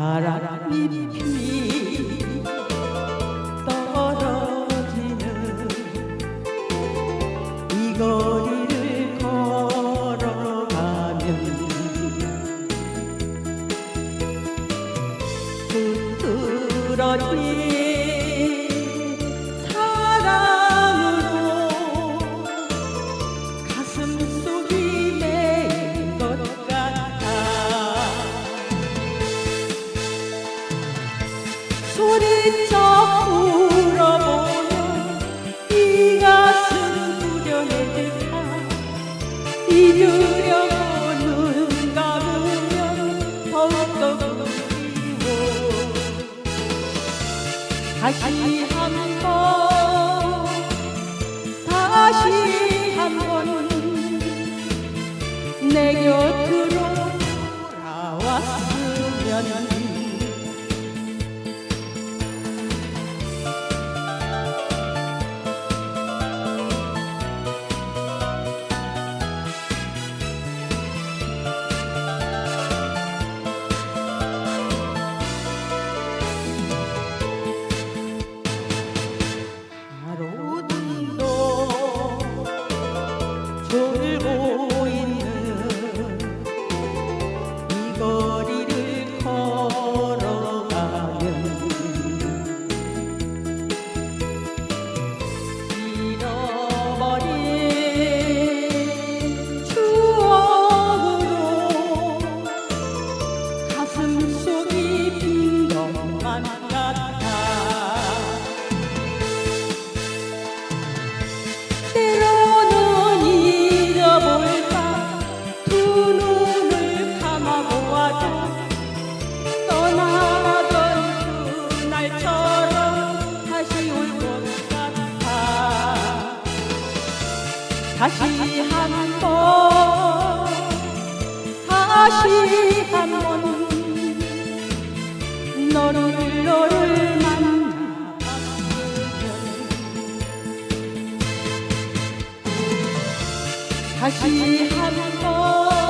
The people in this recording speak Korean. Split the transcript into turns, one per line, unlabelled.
바람잎이 떨어지는 이 거리를 걸어가면 흩어진 사랑으로 가슴 속 소리쳐 울어보면 이 가슴 후련해질까 잊으려고 눈 감으면 더욱더 그리워 다시 한번 다시 한번 내 곁으로 돌아왔으면 졸고 다시 한번 다시 한번 너를 너를 만나봤으면 다시 한번